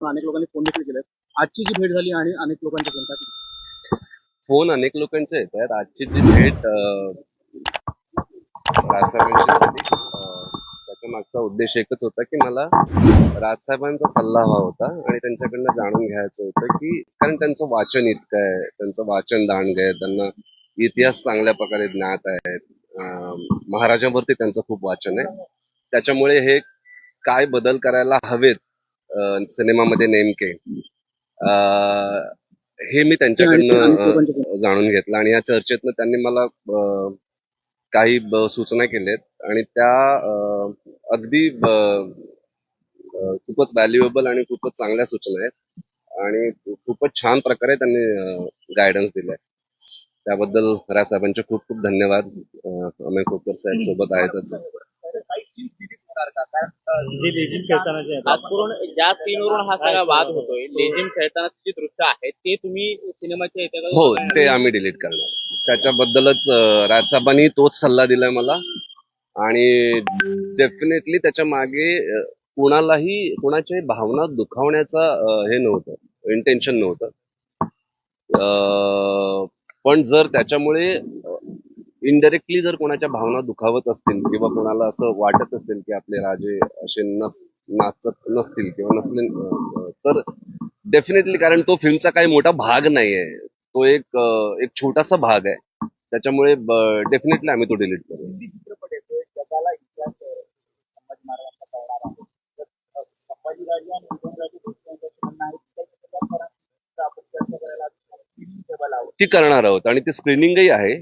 अनेक लोकांनी फोन देखील केले आजची जी भेट झाली आणि अनेक लोकांच्या फोन फोन अनेक लोकांचे येत आहेत. आजची जी भेट अं, त्याच्या मागचा उद्देश एकच होता की मला राजसाहेबांचा सल्ला हवा होता आणि त्यांच्याकडनं जाणून घ्यायचं होतं की कारण त्यांचं वाचन इतकं आहे त्यांचं वाचन दांडग आहे त्यांना इतिहास चांगल्या प्रकारे ज्ञात आहे महाराजांवरती त्यांचं खूप वाचन आहे. त्याच्यामुळे हे काय बदल करायला हवेत सिनेमामध्ये नेमके. अं, हे मी त्यांच्याकडनं जाणून घेतलं आणि या चर्चेतनं त्यांनी मला काही सूचना केल्यात आणि त्या अगदी खूपच व्हॅल्युएबल आणि खूपच चांगल्या सूचना आहेत आणि खूपच छान प्रकारे त्यांनी गायडन्स दिलाय. त्याबद्दल राजसाहेबांचे खूप खूप धन्यवाद. अं, अमय खोकर साहेब सोबत आहेतच. जे लेझिम खेळताना जे आज करून ज्या सीनवरून हा सगळा वाद होतोय लेझिम खेळताना जे दृश्य आहे ते तुम्ही सिनेमाच्या हो ते आम्ही डिलीट करणार. त्याच्याबद्दलच अं, राजसाहेबांनी तोच सल्ला दिलाय मला. आणि डेफिनेटली त्याच्यामागे अं, कुणालाही कुणाच्याही भावना दुखावण्याचा अं, हे नव्हतं इंटेन्शन नव्हतं. अं, पण जर त्याच्यामुळे इनडायरेक्टली जर कोणाच्या भावना दुखावत असतील किंवा कोणाला असं वाटत असेल की आपले राजे असे नस नाचत नसतील किंवा नसले तर डेफिनेटली कारण तो फिल्मचा काही मोठा भाग नाहीये. तो एक एक छोटासा भाग आहे. त्याच्यामुळे डेफिनेटली आम्ही तो डिलीट करू. ती. करणार आहोत आणि ती स्क्रीनिंगही आहे.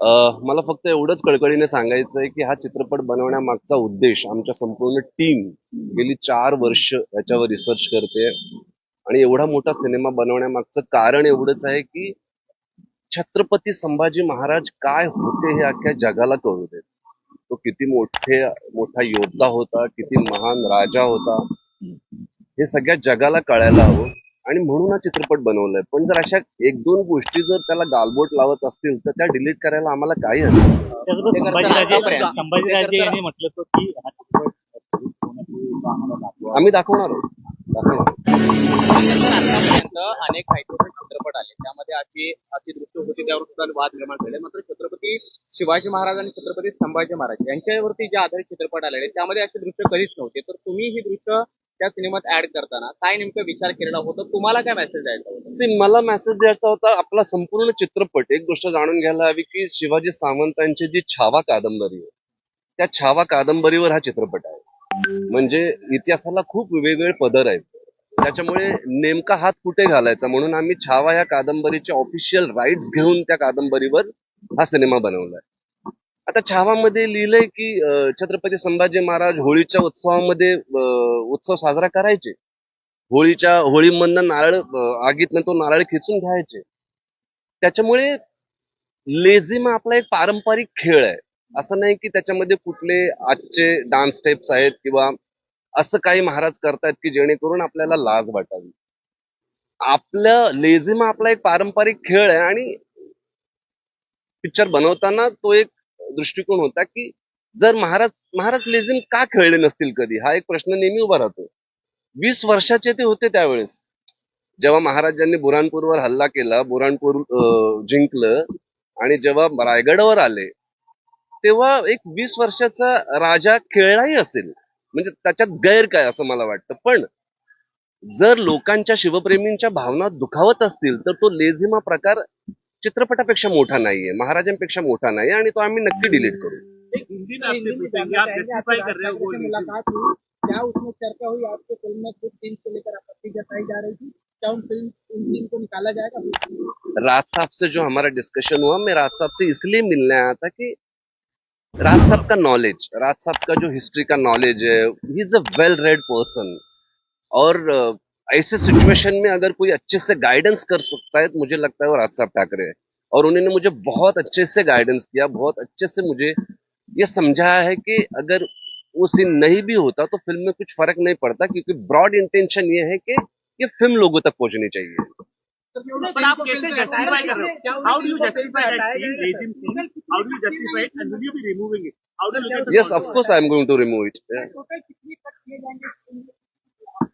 मला फक्त एवढंच कळकळीने सांगायचं आहे की हा चित्रपट बनवण्यामागचा उद्देश आमच्या संपूर्ण टीम गेली चार वर्ष याच्यावर रिसर्च करते आणि एवढा मोठा सिनेमा बनवण्यामागचं कारण एवढंच आहे की छत्रपती संभाजी महाराज काय होते हे अख्ख्या जगाला कळू देत. तो किती मोठे मोठा योद्धा होता किती महान राजा होता. हे सगळ्या जगाला कळायला हवं. आणि म्हणून हा चित्रपट बनवलाय. पण जर अशा एक दोन गोष्टी जर त्याला गालबोट लावत असतील तर त्या डिलीट करायला आम्हाला काही हा. आम्ही दाखवणार आहोत. आतापर्यंत अनेक ऐतिहासिक चित्रपट आले. त्यामध्ये अशी अशी दृश्य होती त्यावर सुद्धा वाद निर्माण झाले. मात्र छत्रपती शिवाजी महाराज आणि छत्रपती संभाजी महाराज यांच्यावरती जे आधारित चित्रपट आलेले त्यामध्ये असे दृश्य कधीच नव्हते. तर तुम्ही ही दृश्य त्या सिनेमात ऍड करताना काय नेमकं विचार केलेला होता? तुम्हाला काय मेसेज द्यायचा होता? मला मेसेज द्यायचा होता आपला संपूर्ण चित्रपट एक गोष्ट जाणून घ्यायला हवी की शिवाजी सावंतांची जी छावा कादंबरी आहे त्या छावा कादंबरीवर हा चित्रपट आहे. म्हणजे इतिहासाला खूप वेगवेगळे पदर आहेत. त्याच्यामुळे नेमका हात कुठे घालायचा? म्हणून आम्ही छावा या कादंबरीचे ऑफिशियल राईट्स घेऊन त्या कादंबरीवर हा सिनेमा बनवलाय आता छावामध्ये लिहिलंय की छत्रपती संभाजी महाराज होळीच्या उत्सवामध्ये उत्सव साजरा करायचे. होळीच्या होळीमधनं नारळ आगीतनं तो नारळ खेचून घ्यायचे. त्याच्यामुळे लेझिम आपला एक पारंपरिक खेळ आहे. असं नाही की त्याच्यामध्ये कुठले आजचे डान्स स्टेप्स आहेत किंवा असं काही महाराज करतायत की जेणेकरून आपल्याला लाज वाटावी. आपलं लेझिम आपला एक पारंपरिक खेळ आहे आणि पिक्चर बनवताना तो एक दृष्टिकोन होता की जर महाराज महाराज लेझिम का खेळले नसतील कधी? हा एक प्रश्न नेहमी उभा राहतो. वीस वर्षाचे ते होते त्यावेळेस. जेव्हा महाराजांनी बुराणपूरवर हल्ला केला बुराणपूर जिंकलं आणि जेव्हा रायगडावर आले तेव्हा एक वीस वर्षाचा राजा खेळलाही असेल. म्हणजे त्याच्यात गैर काय असं मला वाटतं. पण जर लोकांच्या शिवप्रेमींच्या भावना दुखावत असतील तर तो लेझिमा प्रकार चित्रपटापेक्षा मोठा नाहीये महाराजांपेक्षा मोठा नाही आणि तो आम्ही नक्की डिलीट करू. हिंदी में आपसे पूछेंगे आप जस्टिफाई कर रहे हो वो मुलाकात हुई क्या उसमें चर्चा हुई आपके फ़िल्म में कुछ सीन को लेकर आपत्ति जताई जा रही थी क्या उन फ़िल्म उन सीन को निकाला जाएगा? राज साहब से जो हमारा डिस्कशन हुआ मैं राज साहब से इसलिए मिलने आया था कि राज साहब का नॉलेज राज साहब का जो हिस्ट्री का नॉलेज है he is a well read person और ऐसे सिचुएशन में अगर कोई अच्छे से गाइडेंस कर सकता है तो मुझे लगता है वो राज साहब ठाकरे है। और उन्होंने मुझे बहुत अच्छे से गाइडेंस किया बहुत अच्छे से मुझे ये समझाया है कि अगर वो सीन नहीं भी होता तो फ़िल्म में कुछ फ़र्क नहीं पड़ता क्योंकि ब्रॉड इंटेंशन ये है कि ये फ़िल्म लोगों तक पहुंचनी चाहिए। यस आप कैसे जस्टिफाई कर रहे हो? हाउ डू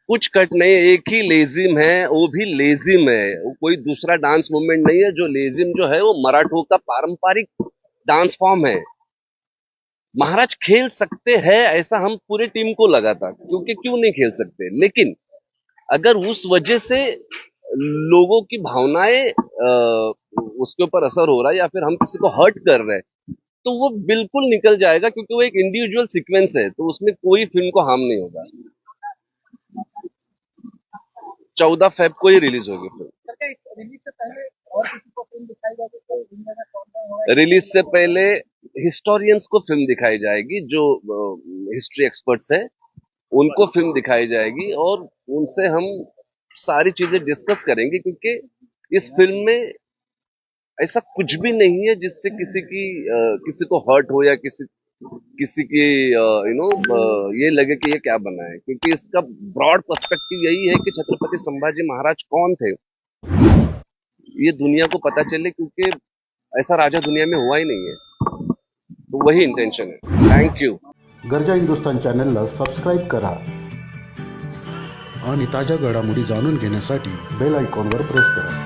कुछ कट नहीं एक ही लेजिम है, वो भी लेजिम है। कोई दूसरा डांस मूवमेंट नहीं है, जो लेजिम जो है, वो मराठों का पारंपरिक डांस फॉर्म है। महाराज खेल सकते हैं, ऐसा हम पूरे टीम को लगा था, क्योंकि क्यों नहीं खेल सकते? लेकिन अगर उस वजह से लोगों की भावनाएँ उसके ऊपर असर हो रहा है या फिर हम किसी को हर्ट कर रहे हैं तो वो बिल्कुल निकल जाएगा, क्योंकि वो एक इंडिविजुअल सीक्वेंस है तो उसमें कोई फ़िल्म को हार्म नहीं होगा। चौदह फेब को ही रिलीज़ होगी फ़िल्म। रिलीज़ से पहले और किसी को फ़िल्म दिखाई जाएगी तो रिलीज़ से पहले हिस्टोरियंस को फ़िल्म दिखाई जाएगी जो हिस्ट्री एक्सपर्ट्स है उनको फ़िल्म दिखाई जाएगी और उनसे हम सारी चीज़ें डिस्कस करेंगे क्योंकि इस फ़िल्म में ऐसा कुछ भी नहीं है जिससे किसी की किसी को हर्ट हो या किसी किसी की यू नो ये लगे कि ये क्या बना है? क्योंकि इसका ब्रॉड पर्सपेक्टिव यही है कि छत्रपति संभाजी महाराज कौन थे? ये दुनिया को पता चले क्योंकि ऐसा राजा दुनिया में हुआ ही नहीं है। तो वही इंटेंशन है। थैंक यू गरजा हिंदुस्तान चॅनलला सबस्क्राईब करा आणि ताज्या घडामोडी जाणून घेण्यासाठी बेल आयकॉनवर प्रेस करा.